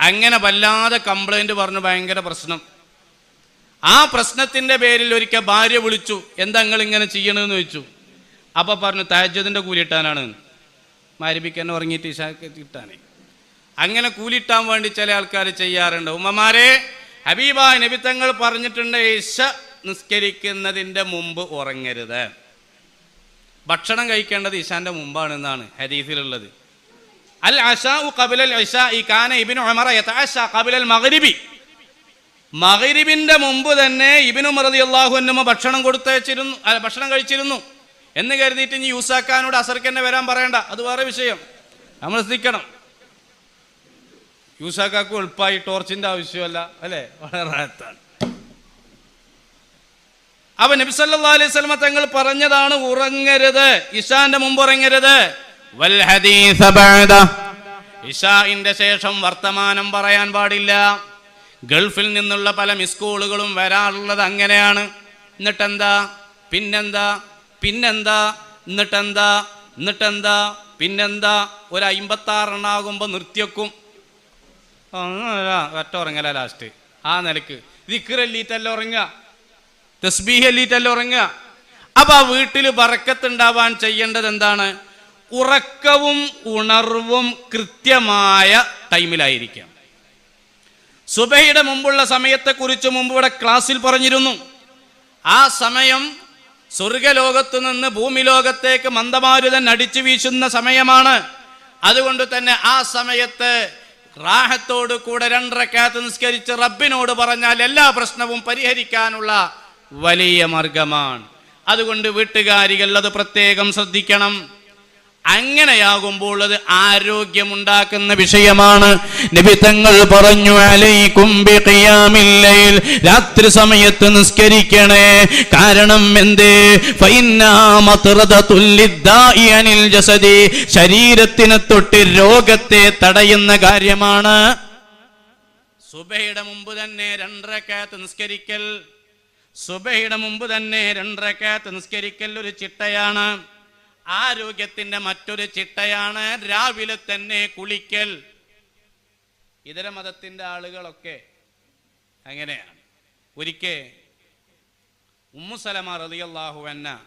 അങ്ങനെ വല്ലാതെ കംപ്ലൈന്റ് പറഞ്ഞു ഭയങ്കര പ്രശ്നം. ആ പ്രശ്നത്തിന്റെ പേരിൽ ഒരിക്കൽ ഭാര്യ വിളിച്ചു എന്താ നിങ്ങൾ ഇങ്ങനെ ചെയ്യണമെന്ന് ചോദിച്ചു. അപ്പൊ പറഞ്ഞു താജ്യത്തിന്റെ കൂലിട്ടാനാണ്. മാരിപ്പിക്കാൻ ഉറങ്ങിയിട്ട് ഇഷാക്ക് കിട്ടാനേ അങ്ങനെ കൂലിട്ടാൻ വേണ്ടി ചില ആൾക്കാർ ചെയ്യാറുണ്ട്. ഉമ്മമാരെ ഹബീബ നബിത്തങ്ങൾ പറഞ്ഞിട്ടുണ്ട് ഇഷ നിസ്കരിക്കുന്നതിന്റെ മുമ്പ് ഉറങ്ങരുത്. ഭക്ഷണം കഴിക്കേണ്ടത് ഇഷാന്റെ മുമ്പാണെന്നാണ് ഹദീസിലുള്ളത്. അൽ കാന ഇബ്നു മഗ്രിബി. മഗ്രിബിന്റെ മുമ്പ് തന്നെ ഇബിനു ഉമർ റളിയല്ലാഹു ഭക്ഷണം കൊടുത്തയച്ചിരുന്നു ഭക്ഷണം കഴിച്ചിരുന്നു. എന്ന് കരുതിയിട്ട് ഇനി യൂസാക്കാനോട് അസർക്ക് തന്നെ വരാൻ പറയണ്ട. അത് വേറെ വിഷയം. നമ്മൾ ശ്രദ്ധിക്കണം. യൂസാക്കാക്ക് എളുപ്പമായി ടോർച്ചിന്റെ ആവശ്യമല്ല അല്ലേ? വളരെ അപ്പൊ നബി സല്ലല്ലാഹു അലൈഹി സ്വലമ തങ്ങൾ പറഞ്ഞതാണ് ഉറങ്ങരുത്. ഇഷാന്റെ മുമ്പ് ഉറങ്ങരുത്. ഇഷാഇന്റെ ശേഷം വർത്തമാനം പറയാൻ പാടില്ല. ഗൾഫിൽ നിന്നുള്ള പല മിസ്കൂളുകളും വരാറുള്ളത് അങ്ങനെയാണ്. എന്നിട്ടെന്താ? പിന്നെന്താ? പിന്നെന്താ? എന്നിട്ടെന്താ? എന്നിട്ടെന്താ? പിന്നെന്താ? ഒരു അമ്പത്താറെണ്ണാകുമ്പോൾ നിർത്തിയക്കും ഒറ്റ ഉറങ്ങല ലാസ്റ്റ് ആ നിലയ്ക്ക്. ദിക്കറല്ലിട്ടല്ല ഉറങ്ങുക. തസ്ബീഹ് അല്ലിട്ടല്ല ഉറങ്ങുക. അപ്പൊ ആ വീട്ടിൽ വറക്കത്തുണ്ടാവാൻ ചെയ്യേണ്ടത് എന്താണ്? ഉറക്കവും ഉണർവും കൃത്യമായ ടൈമിലായിരിക്കാം. സുബഹയുടെ മുമ്പുള്ള സമയത്തെക്കുറിച്ച് മുമ്പ് ഇവിടെ ക്ലാസ്സിൽ പറഞ്ഞിരുന്നു. ആ സമയം സ്വർഗലോകത്തു നിന്ന് ഭൂമിലോകത്തേക്ക് മന്ദമാരുതൻ അടിച്ചു വീശുന്ന സമയമാണ്. അതുകൊണ്ട് തന്നെ ആ സമയത്ത് റാഹത്തോട് കൂടെ രണ്ടരക്കാത്ത് നിസ്കരിച്ച് റബ്ബിനോട് പറഞ്ഞാൽ എല്ലാ പ്രശ്നവും പരിഹരിക്കാനുള്ള വലിയ മാർഗമാണ്. അതുകൊണ്ട് വീട്ടുകാരികൾ അത് പ്രത്യേകം ശ്രദ്ധിക്കണം. അങ്ങനെയാകുമ്പോൾ അത് ആരോഗ്യമുണ്ടാക്കുന്ന വിഷയമാണ്. നബി തങ്ങൾ പറഞ്ഞു അലൈക്കും രാത്രി സമയത്ത് നിസ്കരിക്കണേ. കാരണം എന്തേ? ജസതി അനിൽ ജസദി. ശരീരത്തിനെ തൊട്ട് രോഗത്തെ തടയുന്ന കാര്യമാണ്. സുബയുടെ മുമ്പ് തന്നെ രണ്ടരക്കാത്ത് നിസ്കരിക്കൽ. സുബയുടെ മുമ്പ് തന്നെ രണ്ടരക്കാത്ത് നിസ്കരിക്കൽ ഒരു ചിട്ടയാണ്. ആരോഗ്യത്തിന്റെ മറ്റൊരു ചിട്ടയാണ് രാവിലെ തന്നെ കുളിക്കൽ. ഇതര മതത്തിന്റെ ആളുകളൊക്കെ അങ്ങനെയാണ്. ഒരിക്കൽ ഉമ്മുസലമ റതിയല്ലാഹു എന്ന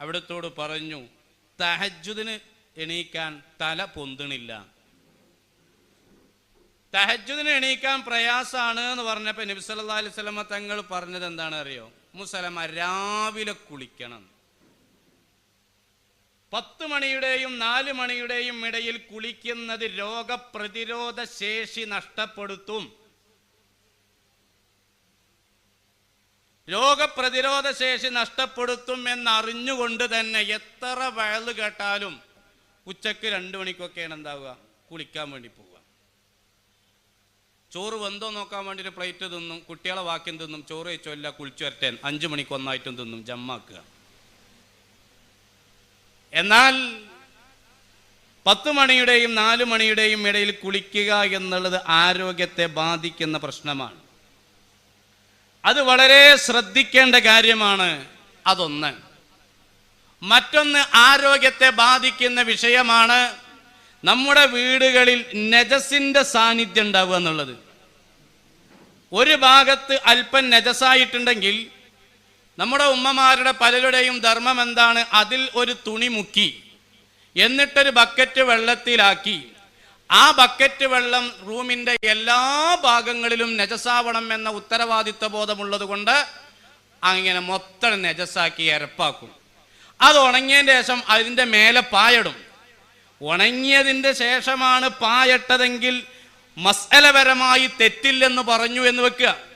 അവിടത്തോട് പറഞ്ഞു തഹജുദിന് എണീക്കാൻ തല പൊന്തണില്ല. തഹജുദിന് എണീക്കാൻ പ്രയാസാണ് എന്ന് പറഞ്ഞപ്പോൾ നബി സല്ലല്ലാഹു അലൈഹി വസല്ലമ തങ്ങൾ പറഞ്ഞത് എന്താണ് അറിയോ മുസലമ രാവിലെ കുളിക്കണം. പത്ത് മണിയുടെയും നാല് മണിയുടെയും ഇടയിൽ കുളിക്കുന്നത് രോഗപ്രതിരോധ ശേഷി നഷ്ടപ്പെടുത്തും. രോഗപ്രതിരോധ ശേഷി നഷ്ടപ്പെടുത്തും എന്നറിഞ്ഞുകൊണ്ട് തന്നെ എത്ര വയൽ കേട്ടാലും ഉച്ചയ്ക്ക് രണ്ടു മണിക്കൊക്കെയാണ് എന്താവുക? കുളിക്കാൻ വേണ്ടി പോവുക. ചോറ് വെന്തോ നോക്കാൻ വേണ്ടി ഒരു പ്ലേറ്റ് തിന്നും കുട്ടികളെ വാക്യം തിന്നും ചോറ് വെച്ചോ ഇല്ല കുളിച്ചു വരട്ടേൻ അഞ്ചു മണിക്ക് ഒന്നായിട്ടും തിന്നും ജമ്മാക്കുക. എന്നാൽ പത്ത് മണിയുടെയും നാല് മണിയുടെയും ഇടയിൽ കുളിക്കുക എന്നുള്ളത് ആരോഗ്യത്തെ ബാധിക്കുന്ന പ്രശ്നമാണ്. അത് വളരെ ശ്രദ്ധിക്കേണ്ട കാര്യമാണ് അതൊന്ന്. മറ്റൊന്ന് ആരോഗ്യത്തെ ബാധിക്കുന്ന വിഷയമാണ് നമ്മുടെ വീടുകളിൽ നജസിന്റെ സാന്നിധ്യം ഉണ്ടാവുക എന്നുള്ളത്. ഒരു ഭാഗത്ത് അല്പം നജസായിട്ടുണ്ടെങ്കിൽ നമ്മുടെ ഉമ്മമാരുടെ പലരുടെയും ധർമ്മം എന്താണ്? അതിൽ ഒരു തുണി മുക്കി എന്നിട്ടൊരു ബക്കറ്റ് വെള്ളത്തിലാക്കി. ആ ബക്കറ്റ് വെള്ളം റൂമിന്റെ എല്ലാ ഭാഗങ്ങളിലും നജസാവണം എന്ന ഉത്തരവാദിത്വ ബോധമുള്ളത് കൊണ്ട് അങ്ങനെ മൊത്തം നജസാക്കി എരപ്പാക്കും അത് ഉണങ്ങിയതിന്റെ ശേഷം അതിന്റെ മേലെ പായടും. ഉണങ്ങിയതിന്റെ ശേഷമാണ് പായട്ടതെങ്കിൽ മസലപരമായി തെറ്റില്ലെന്ന് പറഞ്ഞു എന്ന് വെക്കുക.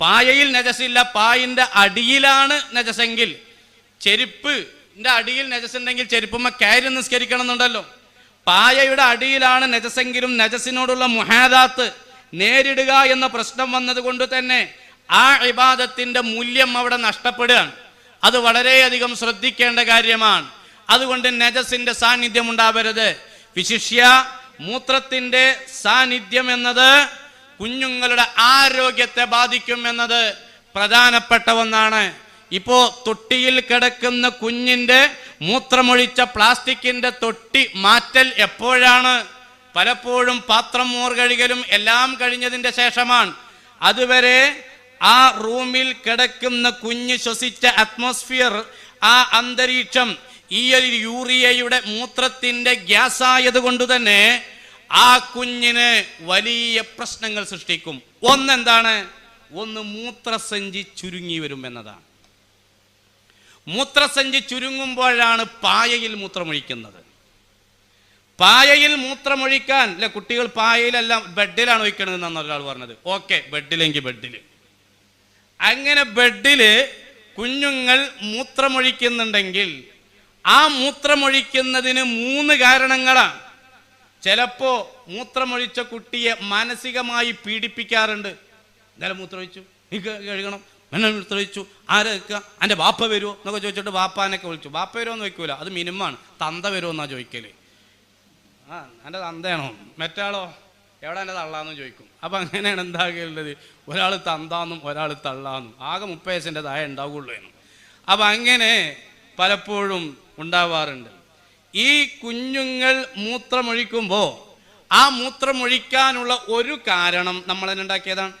പായയിൽ നജസില്ല പായിന്റെ അടിയിലാണ് നജസെങ്കിൽ ചെരുപ്പ് അടിയിൽ നജസുണ്ടെങ്കിൽ ചെരുപ്പുമ്മ കയറി നിസ്കരിക്കണം എന്നുണ്ടല്ലോ പായയുടെ അടിയിലാണ് നജസെങ്കിലും നജസിനോടുള്ള മുഹാദാത്ത് നേരിടുക എന്ന പ്രശ്നം വന്നത് കൊണ്ട് തന്നെ ആ ഇബാദത്തിന്റെ മൂല്യം അവിടെ നഷ്ടപ്പെടുകയാണ്. അത് വളരെയധികം ശ്രദ്ധിക്കേണ്ട കാര്യമാണ്. അതുകൊണ്ട് നജസിന്റെ സാന്നിധ്യം ഉണ്ടാവരുത്. വിശിഷ്യ മൂത്രത്തിന്റെ സാന്നിധ്യം എന്നത് കുഞ്ഞുങ്ങളുടെ ആരോഗ്യത്തെ ബാധിക്കും എന്നത് പ്രധാനപ്പെട്ട ഒന്നാണ്. ഇപ്പോ തൊട്ടിയിൽ കിടക്കുന്ന കുഞ്ഞിന്റെ മൂത്രമൊഴിച്ച പ്ലാസ്റ്റിക്കിന്റെ തൊട്ടി മാറ്റൽ എപ്പോഴാണ്? പലപ്പോഴും പാത്രം മോർ കഴുകലും എല്ലാം കഴിഞ്ഞതിന്റെ ശേഷമാണ്. അതുവരെ ആ റൂമിൽ കിടക്കുന്ന കുഞ്ഞ് ശ്വസിച്ച അറ്റ്മോസ്ഫിയർ ആ അന്തരീക്ഷം ഈ ഒരു യൂറിയയുടെ മൂത്രത്തിന്റെ ഗ്യാസായത് കൊണ്ട് തന്നെ ആ കുഞ്ഞിന് വലിയ പ്രശ്നങ്ങൾ സൃഷ്ടിക്കും. ഒന്നെന്താണ്? ഒന്ന് മൂത്രസഞ്ചി ചുരുങ്ങി വരും എന്നതാണ്. മൂത്രസഞ്ചി ചുരുങ്ങുമ്പോഴാണ് പായയിൽ മൂത്രമൊഴിക്കുന്നത്. പായയിൽ മൂത്രമൊഴിക്കാൻ അല്ല കുട്ടികൾ പായയിലല്ല ബെഡിലാണ് ഒഴിക്കണത് എന്നാണ് ഒരാൾ പറഞ്ഞത്. ഓക്കെ ബെഡിലെങ്കിൽ ബെഡിൽ അങ്ങനെ ബെഡിൽ കുഞ്ഞുങ്ങൾ മൂത്രമൊഴിക്കുന്നുണ്ടെങ്കിൽ ആ മൂത്രമൊഴിക്കുന്നതിന് മൂന്ന് കാരണങ്ങളാണ്. ചിലപ്പോ മൂത്രമൊഴിച്ച കുട്ടിയെ മാനസികമായി പീഡിപ്പിക്കാറുണ്ട്. ഇന്നലെ മൂത്രമൊഴിച്ചു. നീ കഴുകണം. എന്നെ മൂത്രമൊഴിച്ചു. ആരെ വെക്കുക എന്റെ വാപ്പ വരുമോ എന്നൊക്കെ ചോദിച്ചിട്ട് വാപ്പാനൊക്കെ വിളിച്ചു. വാപ്പ വരുമോ എന്ന് ചോദിക്കൂല. അത് മിനിമമാണ്. തന്ത വരുമോ എന്നാ ചോദിക്കൽ. ആ എന്റെ തന്തയാണോ? മറ്റാളോ? എവിടെ എന്റെ തള്ളാന്നും ചോദിക്കും. അപ്പം അങ്ങനെയാണ് എന്താകുള്ളത് ഒരാൾ തന്താന്നും ഒരാൾ തള്ളാന്നും. ആകെ മുപ്പത് വയസ്സിന്റെ ഉണ്ടാവുകയുള്ളൂ എന്നും. അപ്പം അങ്ങനെ പലപ്പോഴും ഉണ്ടാവാറുണ്ട്. ഈ കുഞ്ഞുങ്ങൾ മൂത്രമൊഴിക്കുമ്പോൾ ആ മൂത്രമൊഴിക്കാനുള്ള ഒരു കാരണം നമ്മൾ അതിനുണ്ടാക്കിയതാണ്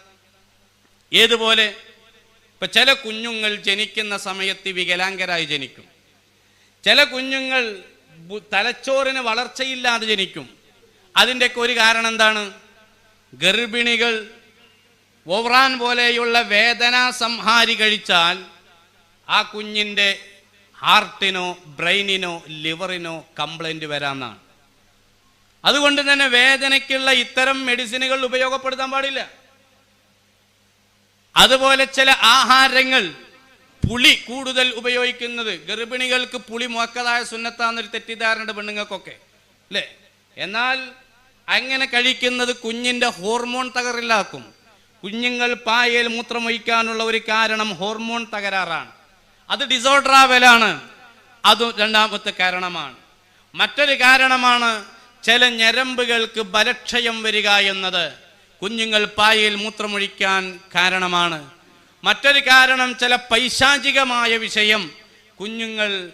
ഏതുപോലെ? ഇപ്പൊ ചില കുഞ്ഞുങ്ങൾ ജനിക്കുന്ന സമയത്ത് വികലാംഗരായി ജനിക്കും. ചില കുഞ്ഞുങ്ങൾ തലച്ചോറിന് വളർച്ചയില്ലാതെ ജനിക്കും. അതിന്റെയൊക്കെ ഒരു കാരണം എന്താണ്? ഗർഭിണികൾ ഓവറാൻ പോലെയുള്ള വേദനാ സംഹാരി കഴിച്ചാൽ ആ കുഞ്ഞിന്റെ ഹാർട്ടിനോ ബ്രെയിനിനോ ലിവറിനോ കംപ്ലൈന്റ് വരാമെന്നാണ് അതുകൊണ്ട് തന്നെ വേദനയ്ക്കുള്ള ഇത്തരം മെഡിസിനുകൾ ഉപയോഗപ്പെടുത്താൻ പാടില്ല. അതുപോലെ ചില ആഹാരങ്ങൾ പുളി കൂടുതൽ ഉപയോഗിക്കുന്നത് ഗർഭിണികൾക്ക് പുളി മുക്കതായ സുന്നത്താന്നൊരു തെറ്റിദ്ധാരണ പെണ്ണുങ്ങൾക്കൊക്കെ അല്ലേ? എന്നാൽ അങ്ങനെ കഴിക്കുന്നത് കുഞ്ഞിന്റെ ഹോർമോൺ തകറിലാക്കും. കുഞ്ഞുങ്ങൾ പായയിൽ മൂത്രമൊഴിക്കാനുള്ള ഒരു കാരണം ഹോർമോൺ തകരാറാണ്. അത് ഡിസോർഡറാവലാണ് അത് രണ്ടാമത്തെ കാരണമാണ്. മറ്റൊരു കാരണമാണ് ചില ഞരമ്പുകൾക്ക് ബലക്ഷയം വരിക എന്നത്. കുഞ്ഞുങ്ങൾ പായയിൽ മൂത്രമൊഴിക്കാൻ കാരണമാണ്. മറ്റൊരു കാരണം ചില പൈശാചികമായ വിഷയം കുഞ്ഞുങ്ങൾ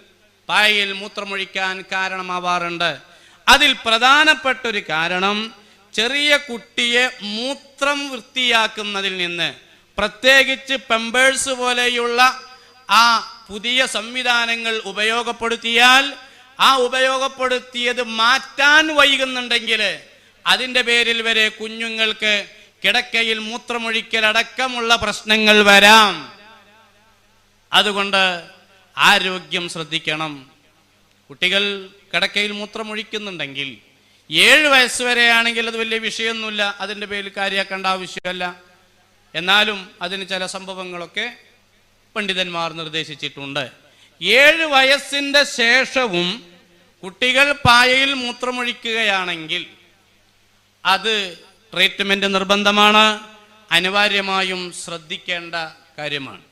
പായയിൽ മൂത്രമൊഴിക്കാൻ കാരണമാവാറുണ്ട്. അതിൽ പ്രധാനപ്പെട്ട ഒരു കാരണം ചെറിയ കുട്ടിയെ മൂത്രം വൃത്തിയാക്കുന്നതിൽ നിന്ന് പ്രത്യേകിച്ച് പെമ്പേഴ്സ് പോലെയുള്ള ആ പുതിയ സംവിധാനങ്ങൾ ഉപയോഗപ്പെടുത്തിയാൽ ആ ഉപയോഗപ്പെടുത്തിയത് മാറ്റാൻ വൈകുന്നുണ്ടെങ്കിൽ അതിന്റെ പേരിൽ വരെ കുഞ്ഞുങ്ങൾക്ക് കിടക്കയിൽ മൂത്രമൊഴിക്കലടക്കമുള്ള പ്രശ്നങ്ങൾ വരാം. അതുകൊണ്ട് ആരോഗ്യം ശ്രദ്ധിക്കണം. കുട്ടികൾ കിടക്കയിൽ മൂത്രമൊഴിക്കുന്നുണ്ടെങ്കിൽ ഏഴ് വയസ്സ് വരെയാണെങ്കിൽ അത് വലിയ വിഷയമൊന്നുമില്ല. അതിന്റെ പേരിൽ കാര്യമാക്കേണ്ട ആവശ്യമല്ല. എന്നാലും അതിന് ചില സംഭവങ്ങളൊക്കെ പണ്ഡിതന്മാർ നിർദ്ദേശിച്ചിട്ടുണ്ട്. ഏഴ് വയസ്സിന്റെ ശേഷവും കുട്ടികൾ പായയിൽ മൂത്രമൊഴിക്കുകയാണെങ്കിൽ അത് ട്രീറ്റ്മെന്റ് നിർബന്ധമാണ് അനിവാര്യമായും ശ്രദ്ധിക്കേണ്ട കാര്യമാണ്.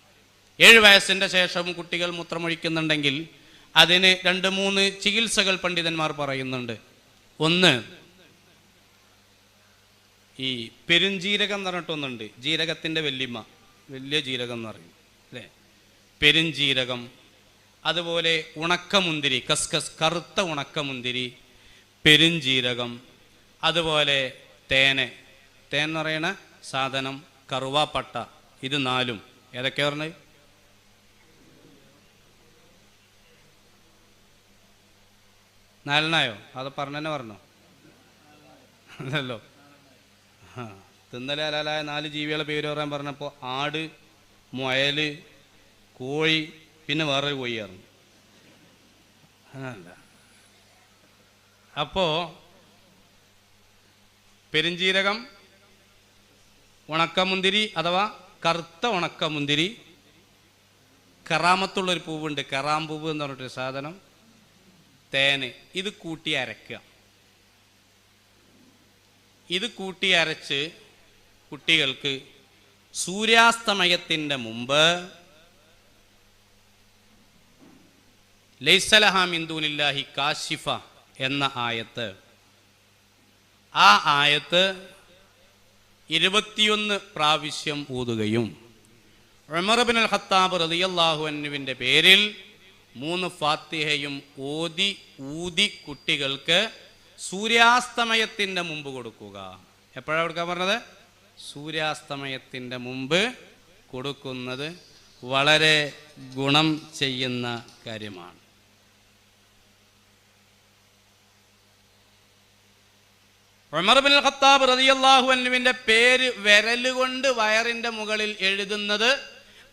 ഏഴ് വയസ്സിന്റെ ശേഷവും കുട്ടികൾ മൂത്രമൊഴിക്കുന്നുണ്ടെങ്കിൽ അതിന് രണ്ട് മൂന്ന് ചികിത്സകൾ പണ്ഡിതന്മാർ പറയുന്നുണ്ട്. ഒന്ന് ഈ പെരുംജീരകം എന്ന് പറഞ്ഞിട്ടൊന്നുണ്ട് ജീരകത്തിന്റെ വല്യമ്മ വലിയ ജീരകം എന്ന് പറയും. പെരുംജീരകം അതുപോലെ ഉണക്കമുന്തിരി കസ്കസ് കറുത്ത ഉണക്കമുന്തിരി പെരുംജീരകം അതുപോലെ തേന്. തേൻ എന്ന് പറയുന്ന സാധനം കറുവാപ്പട്ട ഇത് നാലും. ഏതൊക്കെയാ പറഞ്ഞത്? നാലെണ്ണായോ? അത് പറഞ്ഞെന്നെ പറഞ്ഞോ. അല്ലല്ലോ. ആ തിന്നലാലായ നാല് ജീവികളെ പേര് പറയാൻ പറഞ്ഞപ്പോൾ ആട് മുയൽ കോഴി പിന്നെ വേറൊരു കോഴി ഇറങ്ങി അങ്ങനല്ല അപ്പോ പെരിഞ്ചീരകം ഉണക്കമുന്തിരി അഥവാ കറുത്ത ഉണക്കമുന്തിരി കറാമത്തുള്ളൊരു പൂവുണ്ട്. കറാമ്പൂവ് എന്ന് പറഞ്ഞിട്ടൊരു സാധനം തേന്. ഇത് കൂട്ടി അരയ്ക്കുക. ഇത് കൂട്ടി അരച്ച് കുട്ടികൾക്ക് സൂര്യാസ്തമയത്തിന്റെ മുമ്പ് ലൈസലഹാമിന്ദൂലില്ലാഹി കാശിഫ എന്ന ആയത്ത്. ആ ആയത്ത് ഇരുപത്തിയൊന്ന് പ്രാവശ്യം ഊതുകയും ഉമർബിൻ അൽ ഖത്താബ് റളിയല്ലാഹു അൻഹുവിന്റെ പേരിൽ മൂന്ന് ഫാത്തിഹയും ഓതി ഊതി കുട്ടികൾക്ക് സൂര്യാസ്തമയത്തിന്റെ മുമ്പ് കൊടുക്കുക. എപ്പോഴാണ് കൊടുക്കാൻ പറഞ്ഞത്? സൂര്യാസ്തമയത്തിന്റെ മുമ്പ് കൊടുക്കുന്നത് വളരെ ഗുണം ചെയ്യുന്ന കാര്യമാണ്. ഉമർ ബിൻ ഖത്താബ് പേര് വിരലുകൊണ്ട് വയറിന്റെ മുകളിൽ എഴുതുന്നത്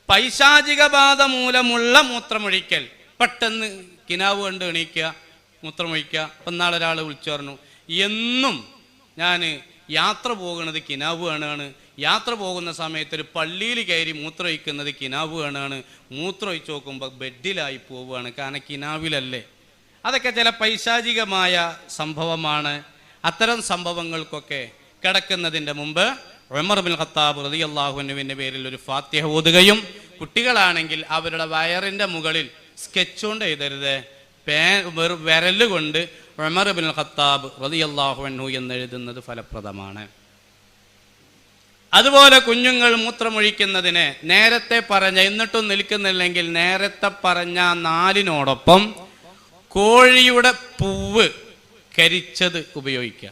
പൈശാചിക ബാധ മൂലമുള്ള മൂത്രമൊഴിക്കൽ. പെട്ടെന്ന് കിനാവ് കണ്ട് എണീക്കുക മൂത്രമൊഴിക്കുക. അപ്പം നാളെ വിളിച്ചു പറഞ്ഞു എന്നും ഞാൻ യാത്ര പോകുന്നത് കിനാവ് കാണുകയാണ്. യാത്ര പോകുന്ന സമയത്ത് ഒരു പള്ളിയിൽ കയറി മൂത്രമൊഴിക്കുന്നത് കിനാവ് കാണുകയാണ്. മൂത്രമൊഴിച്ച് നോക്കുമ്പോൾ ബെഡിലായി പോവുകയാണ്. കാരണം കിനാവിലല്ലേ? അതൊക്കെ ചില പൈശാചികമായ സംഭവമാണ്. അത്തരം സംഭവങ്ങൾക്കൊക്കെ കിടക്കുന്നതിന്റെ മുമ്പ് ഉമർ ബിൻ ഖത്താബ് റതി അള്ളാഹുനുവിന്റെ പേരിൽ ഒരു ഫാത്തിഹ ഓതുകയും കുട്ടികളാണെങ്കിൽ അവരുടെ വയറിന്റെ മുകളിൽ സ്കെച്ച് കൊണ്ട് എഴുതരുത്. പേ വിരലുകൊണ്ട് വിരൽ കൊണ്ട് ഉമർ ബിൻ ഖത്താബ് റതി അള്ളാഹുനു എന്ന് എഴുതുന്നത് ഫലപ്രദമാണ്. അതുപോലെ കുഞ്ഞുങ്ങൾ മൂത്രമൊഴിക്കുന്നതിന് നേരത്തെ പറഞ്ഞ എന്നിട്ടും നിൽക്കുന്നില്ലെങ്കിൽ നേരത്തെ പറഞ്ഞ നാലിനോടൊപ്പം കോഴിയുടെ പൂവ് കരിച്ചത് ഉപയോഗിക്കുക.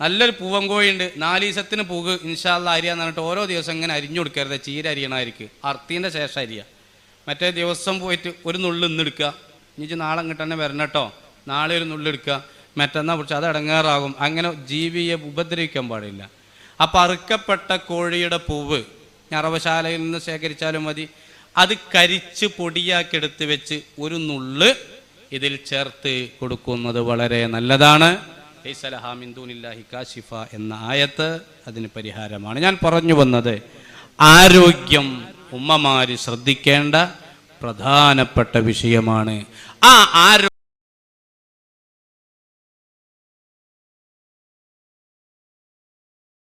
നല്ലൊരു പൂവൻ കോഴിയുണ്ട് നാല് ദിവസത്തിന് പൂവ് ഇൻഷാല്ല അരിയാന്ന് പറഞ്ഞിട്ട് ഓരോ ദിവസം ഇങ്ങനെ അരിഞ്ഞു കൊടുക്കരുത്. ചീര അരിയണമായിരിക്കും. അർത്തിന്റെ ശേഷം അരിയുക മറ്റേ ദിവസം പോയിട്ട് ഒരു നുള്ളു ഇന്നെടുക്കുക. ഇനി നാളെ ഇങ്ങോട്ട് തന്നെ വരണം കേട്ടോ. നാളെ ഒരു നുള്ളെടുക്കുക മറ്റന്നാ പിടിച്ച് അത് ഇടങ്ങാറാകും അങ്ങനെ ജീവിയെ ഉപദ്രവിക്കാൻ പാടില്ല. അപ്പം അറുക്കപ്പെട്ട കോഴിയുടെ പൂവ് ഞറവശാലയിൽ നിന്ന് ശേഖരിച്ചാലും മതി. അത് കരിച്ച് പൊടിയാക്കി എടുത്ത് വെച്ച് ഒരു നുള്ള് ഇതിൽ ചേർത്ത് കൊടുക്കുന്നത് വളരെ നല്ലതാണ്. കാശിഫ എന്ന ആയത്ത് അതിന് പരിഹാരമാണ്. ഞാൻ പറഞ്ഞു വന്നത് ആരോഗ്യം ഉമ്മമാര് ശ്രദ്ധിക്കേണ്ട പ്രധാനപ്പെട്ട വിഷയമാണ്. ആ ആരോ